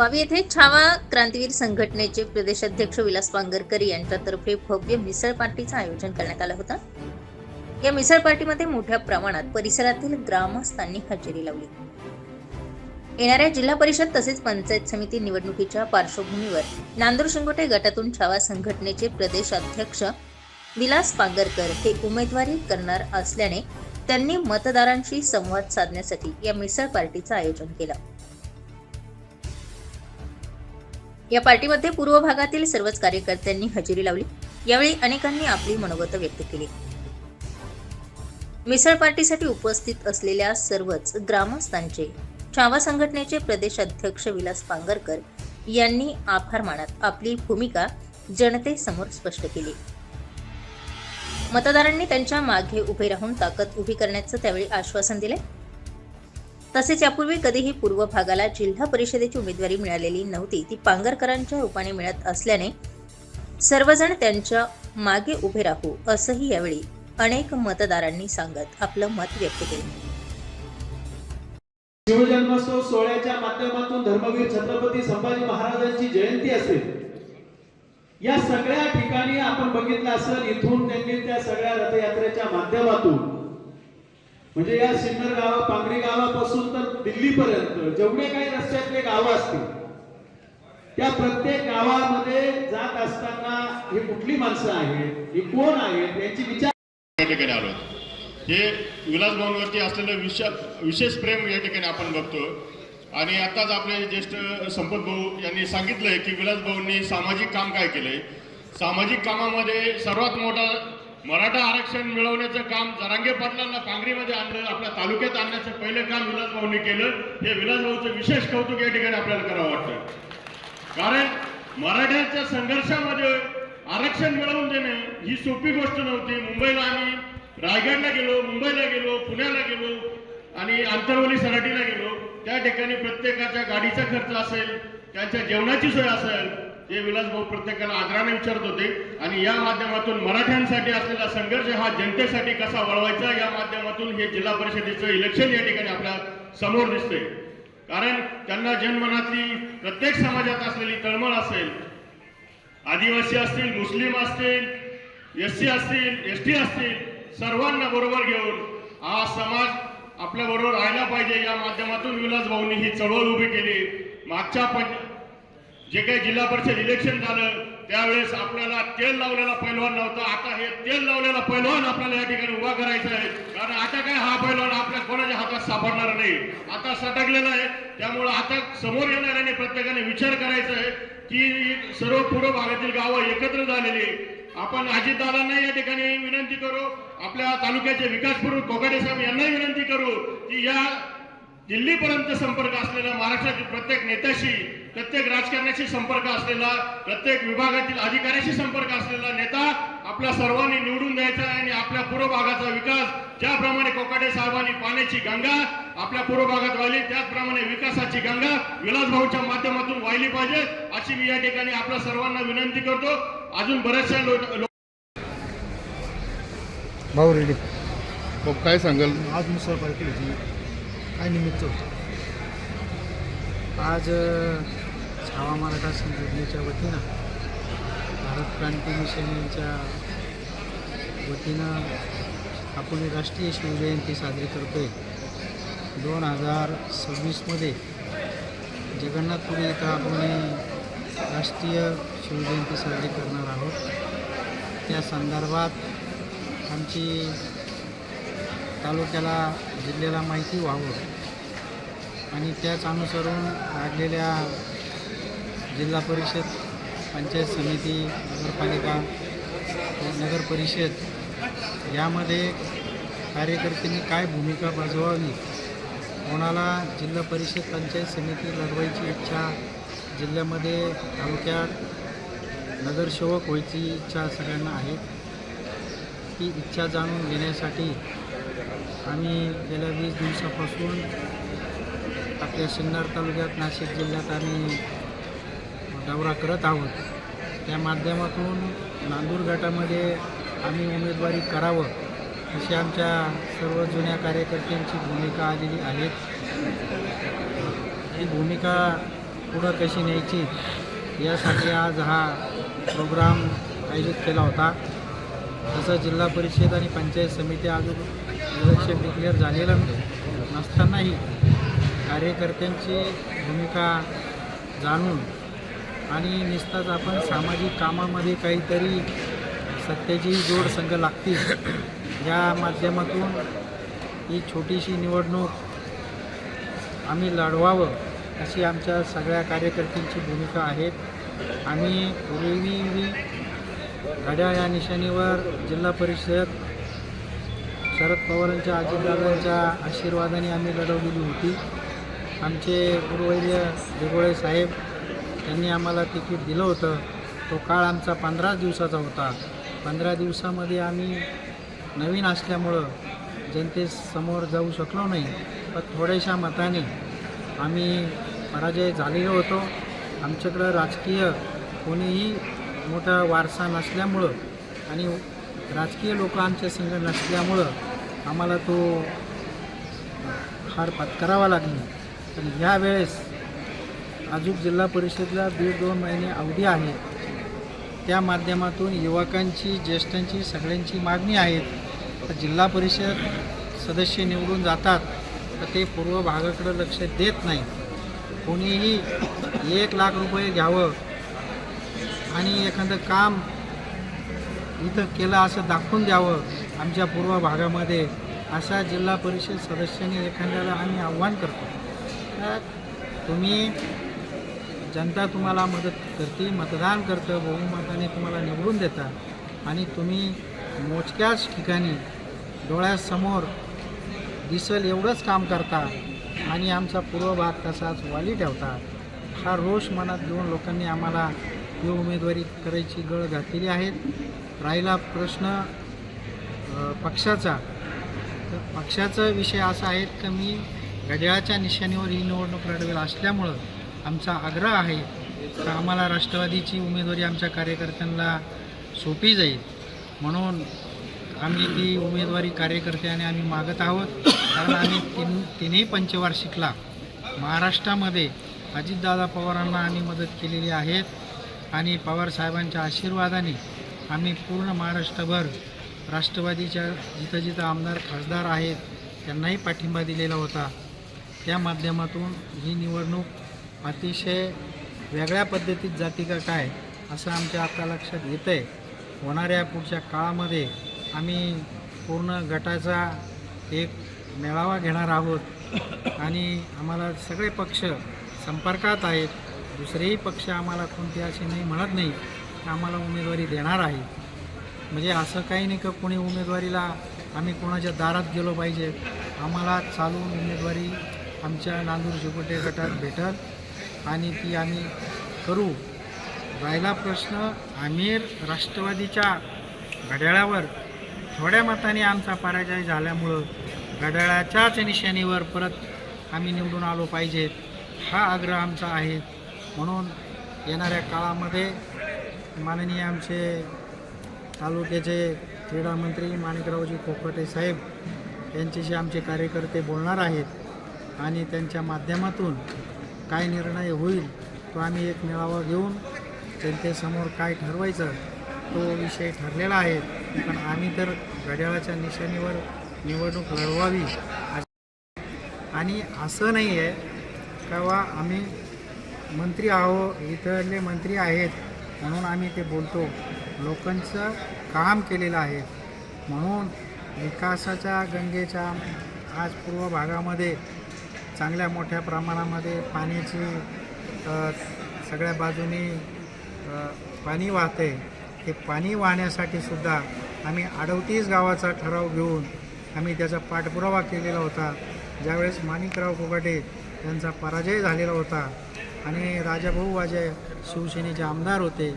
वावी येथे छावा क्रांतीवीर संघटनेचे प्रदेशाध्यक्ष विलास पांगरकर यांच्यातर्फे भव्य मिसळ पार्टीचं आयोजन करण्यात आलं होतं. या मिसळ पार्टीमध्ये मोठ्या प्रमाणात परिसरातील ग्रामस्थांनी हजेरी लावली. येणाऱ्या जिल्हा परिषद तसेच पंचायत समिती निवडणुकीच्या पार्श्वभूमीवर नांदूर शिंगोटे गटातून छावा संघटनेचे प्रदेश अध्यक्ष विलास पांगरकर हे उमेदवारी करणार असल्याने त्यांनी मतदारांशी संवाद साधण्यासाठी या मिसळ पार्टीचं आयोजन केलं. या पार्टीमध्ये पूर्व भागातील सर्वच कार्यकर्त्यांनी हजेरी लावली. यावेळी अनेकांनी आपली मनोगत व्यक्त केली. मिसळ पार्टीसाठी उपस्थित असलेल्या सर्वच ग्रामस्थांचे छावा संघटनेचे प्रदेश अध्यक्ष विलास पांगरकर यांनी आभार मानत आपली भूमिका जनतेसमोर स्पष्ट केली. मतदारांनी त्यांच्या मागे उभे राहून ताकद उभी करण्याचं त्यावेळी आश्वासन दिले. तसेच यापूर्वी कधीही पूर्व भागाला जिल्हा परिषदेची उमेदवारी मिळालेली नव्हती. ती पांगरकरांच्या रूपाने मिळत असल्याने सर्वजण त्यांच्या मागे उभे राहू असंही यावेळी अनेक मतदारांनी सांगत आपलं मत व्यक्त केलं. शिवजन्मोत्सव सोहळ्याच्या माध्यमातून धर्मवीर छत्रपती संभाजी महाराजांची जयंती असेल. या सगळ्या ठिकाणी आपण बघितलं असेल इथून त्यांनी त्या सगळ्या रथयात्रेच्या माध्यमातून म्हणजे या सिन्नर गावा पांगरी गावापासून तर दिल्लीपर्यंत जेवढे काही रस्त्यातले गावं असतील त्या प्रत्येक गावामध्ये जात असताना ही कुठली माणसं आहेत ही कोण आहेत यांची विचार या ठिकाणी आलो. हे विलास भवनवरती असलेलं विशेष विशेष प्रेम या ठिकाणी आपण बघतो आणि आताच आपले ज्येष्ठ संपत भाऊ यांनी सांगितलंय की विलास भाऊंनी सामाजिक काम काय केलंय? सामाजिक कामामध्ये सर्वात मोठा मराठा आरक्षण मिळवण्याचं काम जरांगे पाटलांना पांगरीमध्ये आणलं आपल्या तालुक्यात आणण्याचं पहिलं काम विलासभाऊंनी केलं. हे विलासभाऊचं विशेष कौतुक या ठिकाणी आपल्याला करावं वाटतं. कारण मराठ्यांच्या संघर्षामध्ये आरक्षण मिळवून देणे ही सोपी गोष्ट नव्हती. मुंबईला आम्ही रायगडला गेलो मुंबईला गेलो पुण्याला गेलो आणि आंतरवली सराटीला गेलो. त्या ठिकाणी प्रत्येकाच्या गाडीचा खर्च असेल त्यांच्या जेवणाची सोय असेल हे विलासभाऊ प्रत्येकाला आदराने विचारत होते. आणि या माध्यमातून मराठ्यांसाठी असलेला संघर्ष हा जनतेसाठी कसा वळवायचा या माध्यमातून हे जिल्हा परिषदेचं इलेक्शन या ठिकाणी आपल्यासमोर दिसतंय. कारण त्यांना जनमनातली प्रत्येक समाजात असलेली तळमळ असेल आदिवासी असतील मुस्लिम असतील एस सी असतील एस टी असतील सर्वांना बरोबर घेऊन हा समाज आपल्या बरोबर राहायला पाहिजे. या माध्यमातून विलास भाऊंनी ही चळवळ उभी केली. मागच्या पंच जे काही जिल्हा परिषद इलेक्शन झालं त्यावेळेस आपल्याला तेल लावलेला पैलवान नव्हता. आता हे तेल लावलेला पैलवान आपल्याला या ठिकाणी उभा करायचा आहे. कारण आता काय हा पैलवान आपल्या कोणाच्या हातात सापडणार नाही. आता सटकलेला आहे. त्यामुळे आता समोर येणाऱ्याने प्रत्येकाने विचार करायचा आहे की सर्व पूर्व भागातील गावं एकत्र झालेली आपण अजितदादांना या ठिकाणी विनंती करू. आपल्या तालुक्याचे विकास प्रमुख कोकाटे साहेब यांनाही विनंती करू की या दिल्लीपर्यंत संपर्क असलेल्या महाराष्ट्रातील प्रत्येक नेत्याशी प्रत्येक राजकारण्याशी संपर्क असलेला प्रत्येक विभागातील अधिकाऱ्याशी संपर्क असलेला नेता आपल्या सर्वांनी निवडून द्यायचा आहे आणि आपल्या पूर्व भागाचा विकास ज्याप्रमाणे कोकाटे साहेबांनी पाण्याची गंगा आपल्या पूर्व भागात वाहिली त्याचप्रमाणे विकासाची गंगा विलास भाऊच्या माध्यमातून वाहिली पाहिजे अशी मी या ठिकाणी आपल्या सर्वांना विनंती करतो. अजून बऱ्याचशा लोक भाऊ रेडी काय सांगाल? आज मिसळ पार्टी होती काय निमित्त आज छावा मराठा संघटनेच्या वतीनं भारत क्रांती मिशन यांच्या वतीनं आपण राष्ट्रीय शिवजयंती साजरी करतोय. दोन हजार सव्वीसमध्ये जगन्नाथपुरी इथं आपण राष्ट्रीय शिवजयंती साजरी करणार आहोत. त्या संदर्भात आमची तालुक्याला जिल्ह्याला माहिती व्हावं आणि त्याच अनुसरून लागलेल्या जिल्हा परिषद पंचायत समिती नगरपालिका नगर परिषद यामध्ये कार्यकर्त्यांनी काय भूमिका बजवावी? कोणाला जिल्हा परिषद पंचायत समिती लढवायची इच्छा? जिल्ह्यामध्ये तालुक्यात नगरसेवक व्हायची इच्छा सगळ्यांना आहे. ती इच्छा जाणून घेण्यासाठी आम्ही गेल्या वीस दिवसापासून आपल्या सिन्नर तालुक्यात नाशिक जिल्ह्यात आम्ही दौरा करत आहोत. त्या माध्यमातून नांदूर गटामध्ये आम्ही उमेदवारी करावं अशी आमच्या सर्व जुन्या कार्यकर्त्यांची भूमिका आलेली आहे ही भूमिका पुढं कशी न्यायची यासाठी आज हा प्रोग्राम आयोजित केला होता. तसं जिल्हा परिषद आणि पंचायत समिती अजून इलेक्शन डिक्लेअर झालेलं नसतानाही कार्यकर्त्यांची भूमिका जाणून आणि नुसताच आपण सामाजिक कामामध्ये काहीतरी सत्तेची जोड संघ लागतील. या माध्यमातून ही छोटीशी निवडणूक आम्ही लढवावं अशी आमच्या सगळ्या कार्यकर्त्यांची भूमिका आहे आम्ही पूर्वी घड्याळ या निशाणीवर जिल्हा परिषद शरद पवारांच्या अजितदादांच्या आशीर्वादाने आम्ही लढवलेली होती. आमचे गुरुवैद्य दिगोळे साहेब त्यांनी आम्हाला तिकीट दिलं होतं. तो काळ आमचा पंधराच दिवसाचा होता. पंधरा दिवसामध्ये आम्ही नवीन असल्यामुळं जनतेसमोर जाऊ शकलो नाही. पण थोड्याशा मताने आम्ही पराजय झालेलो होतो. आमच्याकडं राजकीय कोणीही मोठा वारसा नसल्यामुळं आणि राजकीय लोक आमच्या संघ नसल्यामुळं आम्हाला तो हार पत्करावा लागली. पण ह्यावेळेस अजून जिल्हा परिषदला दीड दोन महिने अवधी आहे. त्या माध्यमातून युवकांची ज्येष्ठांची सगळ्यांची मागणी आहे. तर जिल्हा परिषद सदस्य निवडून जातात तर ते पूर्व भागाकडं लक्ष देत नाही. कोणीही एक लाख रुपये घ्यावं आणि एखादं काम इथं केलं असं दाखवून द्यावं आमच्या पूर्व भागामध्ये अशा जिल्हा परिषद सदस्यांनी एखाद्याला आम्ही आव्हान करतो. तर तुम्ही जनता तुम्हाला मदत करते मतदान करतं बहुमताने तुम्हाला निवडून देतात. आणि तुम्ही मोजक्याच ठिकाणी डोळ्यासमोर दिसल एवढंच काम करता आणि आमचा पूर्व भाग तसाच वाली ठेवता हा रोष मनात घेऊन लोकांनी आम्हाला ही उमेदवारी करायची गळ घातलेली आहे. राहिला प्रश्न पक्षाचा. तर पक्षाचा विषय असा आहे की मी घड्याळाच्या निशाणीवर ही निवडणूक लढवेल असल्यामुळं आमचा आग्रह आहे का आम्हाला राष्ट्रवादीची उमेदवारी आमच्या कार्यकर्त्यांना सोपी जाईल. म्हणून आम्ही ती उमेदवारी कार्यकर्त्याने आम्ही मागत आहोत. कारण आम्ही तीन तिन्ही पंचवार्षिकला महाराष्ट्रामध्ये अजितदादा पवारांना आम्ही मदत केलेली आहेत. आणि पवार साहेबांच्या आशीर्वादाने आम्ही पूर्ण महाराष्ट्रभर राष्ट्रवादीच्या जिथं जिथं आमदार खासदार आहेत त्यांनाही पाठिंबा दिलेला होता. त्या माध्यमातून ही निवडणूक अतिशय वेगळ्या पद्धतीत जाती का काय असं आमच्या आता लक्षात येतं आहे होणाऱ्या पुढच्या काळामध्ये आम्ही पूर्ण गटाचा एक मेळावा घेणार आहोत. आणि आम्हाला सगळे पक्ष संपर्कात आहेत. दुसरेही पक्ष आम्हाला कोणते असे नाही म्हणत नाही आम्हाला उमेदवारी देणार आहे. म्हणजे असं काही नाही का कोणी उमेदवारीला आम्ही कोणाच्या दारात गेलो पाहिजे. आम्हाला चालून उमेदवारी आमच्या नांदूर झुपटे गटात भेटत आणि ती आम्ही करू. राहिला प्रश्न आमिर राष्ट्रवादीच्या घड्याळावर. थोड्या मताने आमचा पराजय झाल्यामुळं घड्याळाच्याच निशाणीवर परत आम्ही निवडून आलो पाहिजेत हा आग्रह आमचा आहे. म्हणून येणाऱ्या काळामध्ये माननीय आमचे तालुक्याचे क्रीडामंत्री माणिकरावजी कोकटे साहेब यांच्याशी आमचे कार्यकर्ते बोलणार आहेत आणि त्यांच्या माध्यमातून काय निर्णय होईल तो आम्ही एक मेळावा घेऊन जनतेसमोर काय ठरवायचं तो विषय ठरलेला आहे. पण आम्ही तर घड्याळाच्या निशाणीवर निवडणूक लढवावी. आणि असं नाही आहे का आम्ही मंत्री आहो इथले मंत्री आहेत म्हणून आम्ही ते बोलतो. लोकांचं काम केलेलं आहे. म्हणून विकासाच्या गंगेच्या आज पूर्व भागामध्ये चांगल्या मोठ्या प्रमाणामध्ये पाण्याची सगळ्या बाजूनी पाणी वाहते. हे पाणी वाहण्यासाठी सुद्धा आम्ही अडवतीस गावाचा ठराव घेऊन आम्ही त्याचा पाठपुरावा केलेला होता. ज्यावेळेस माणिकराव कोगाटे यांचा पराजय झालेला होता आणि राजाभाऊ वाजे शिवसेनेचे आमदार होते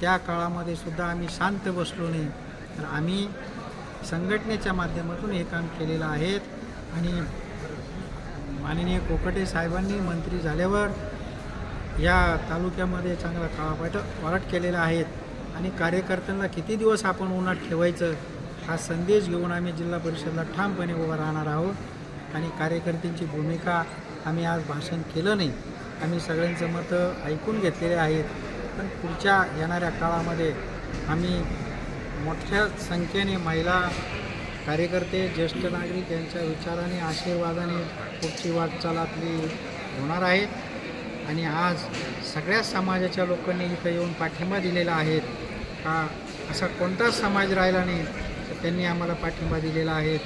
त्या काळामध्ये सुद्धा आम्ही शांत बसलो नाही तर आम्ही संघटनेच्या माध्यमातून हे काम केलेलं आहे आणि माननीय कोकटे साहेबांनी मंत्री झाल्यावर या तालुक्यामध्ये चांगला काळापाट वाट केलेला आहेत आणि कार्यकर्त्यांना किती दिवस आपण उन्हात ठेवायचं हा संदेश घेऊन आम्ही जिल्हा परिषदला ठामपणे उभं राहणार आहोत. आणि कार्यकर्त्यांची भूमिका आम्ही आज भाषण केलं नाही. आम्ही सगळ्यांचं मतं ऐकून घेतलेले आहेत. पण पुढच्या येणाऱ्या काळामध्ये आम्ही मोठ्या संख्येने महिला कार्यकर्ते ज्येष्ठ नागरिक यांच्या विचाराने आशीर्वादाने पुढची वाटचाल आपली होणार आहे आणि आज सगळ्या समाजाच्या लोकांनी इथं येऊन पाठिंबा दिलेला आहे का? असा कोणताच समाज राहिला नाही तर त्यांनी आम्हाला पाठिंबा दिलेला आहे.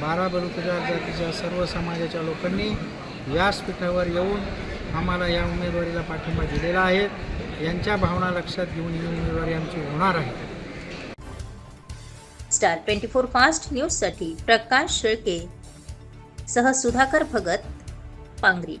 बारा बलुतेदार जातीच्या सर्व समाजाच्या लोकांनी व्यासपीठावर येऊन आम्हाला या उमेदवारीला पाठिंबा दिलेला आहे. यांच्या भावना लक्षात घेऊन ही उमेदवारी आमची होणार आहे. स्टार ट्वेंटी फोर फास्ट न्यूजसाठी प्रकाश शेळके सह सुधाकर भगत पांगरी.